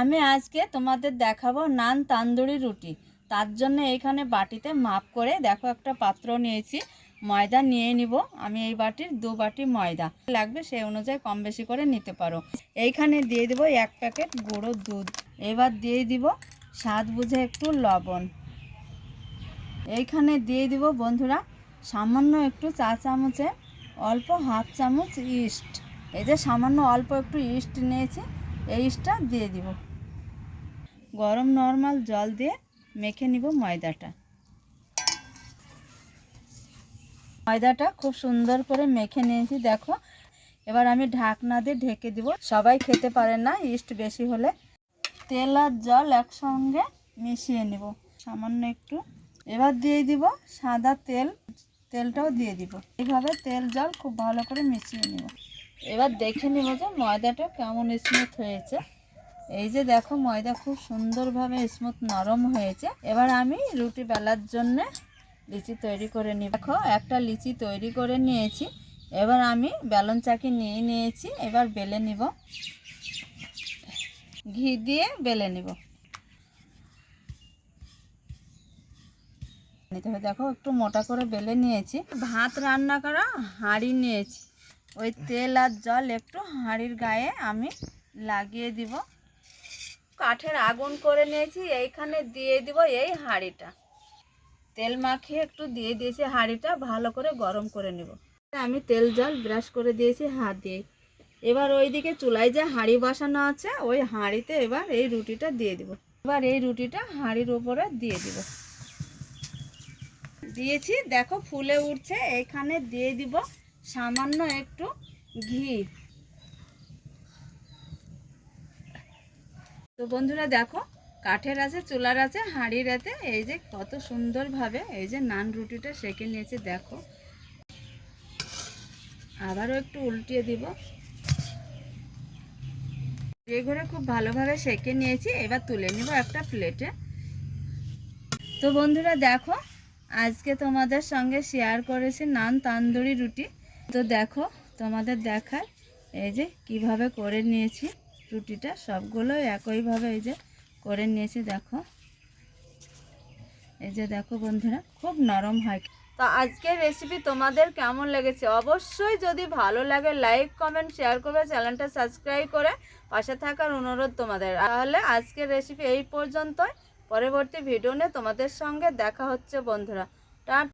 আমি আজকে তোমাদের দেখাবো নান তান্দুরি রুটি। তার জন্য এখানে বাটিতে মাপ করে দেখো একটা পাত্র নিয়েছি, ময়দা নিয়ে নিব। আমি এই বাটির দু বাটি ময়দা, লাগবে সেই অনুযায়ী কম বেশি করে নিতে পারো। এইখানে দিয়ে দিব এক প্যাকেট গুঁড়ো দুধ। এবার দিয়ে দিব স্বাদ বুঝে একটু লবণ। এইখানে দিয়ে দিব বন্ধুরা সামান্য একটু চা চামচে অল্প হাফ চামচ ইস্ট। এই যে সামান্য অল্প একটু ইস্ট নিয়েছি, এই ইস্টটা দিয়ে দিব। গরম নর্মাল জল দিয়ে মেখে নিব ময়দাটা। ময়দাটা খুব সুন্দর করে মেখে নিয়েছি, দেখো। এবার আমি ঢাকনা দিয়ে ঢেকে দিব। সবাই খেতে পারে না, ইস্ট বেশি হলে। তেল আর জল একসঙ্গে মিশিয়ে নিব। সামান্য একটু। এবার দিয়ে দিব সাদা তেল। তেলটাও দিয়ে দিব। এইভাবে তেল, জল খুব ভালো করে মিশিয়ে নিব। এবার দেখে নিব যে ময়দাটা কেমন স্মুথ হয়েছে। এই যে দেখো ময়দা খুব সুন্দরভাবে স্মুথ নরম হয়েছে। এবার আমি রুটি বেলার জন্য লিচি তৈরি করে নিব। দেখো, একটা লিচি তৈরি করে নিয়েছি। এবার আমি বেলন চাকি নিয়ে নিয়েছি, এবার বেলে নিব। ঘি দিয়ে বেলে নিব। দেখো, একটু মোটা করে বেলে নিয়েছি। ভাত রান্না করা হাঁড়ি নিয়েছি। ওই তেল আর জল একটু হাঁড়ির গায়ে আমি লাগিয়ে দিব। কাঠের আগুন করে নিয়েছি, এইখানে দিয়ে দিব এই হাঁড়িটা। তেল মাখিয়ে একটু দিয়ে দিয়েছি হাঁড়িটা, ভালো করে গরম করে নেব। আমি তেল, জল ব্রাশ করে দিয়েছি হাত দিয়ে। এবার ওইদিকে চুলায় যে হাঁড়ি বসানো আছে, ওই হাঁড়িতে এবার এই রুটিটা দিয়ে দিব। এবার এই রুটিটা হাঁড়ির উপরে দিয়ে দিব। দিয়েছি, দেখো ফুলে উঠছে, এখানে দিয়ে দিব সামান্য একটু ঘি। তো বন্ধুরা দেখো, কাঠের আছে, চুলার আছে, হাঁড়ির আছে, এই যে কত সুন্দরভাবে এই যে নান রুটিটা সেঁকে নিয়েছে, দেখো। আবারও একটু উল্টিয়ে দিব। ঘরে খুব ভালোভাবে সেঁকে নিয়েছি, এবার তুলে নিব একটা প্লেটে। তো বন্ধুরা দেখো, আজকে তোমাদের সঙ্গে শেয়ার করেছি নান তান্দুরি রুটি। তো দেখো, তোমাদের দেখায় এই যে কীভাবে করে নিয়েছি। রুটিটা সবগুলো একইভাবে এই যে করে নিয়েছি, দেখো। এই যে দেখো বন্ধুরা, খুব নরম হয়। তো আজকের রেসিপি তোমাদের কেমন লেগেছে? অবশ্যই যদি ভালো লাগে লাইক কমেন্ট শেয়ার করবে চ্যানেলটা সাবস্ক্রাইব করে পাশে থাকার অনুরোধ তোমাদের। তাহলে আজকের রেসিপি এই পর্যন্তই। পরবর্তী ভিডিও নিয়ে তোমাদের সঙ্গে দেখা হচ্ছে বন্ধুরা। টা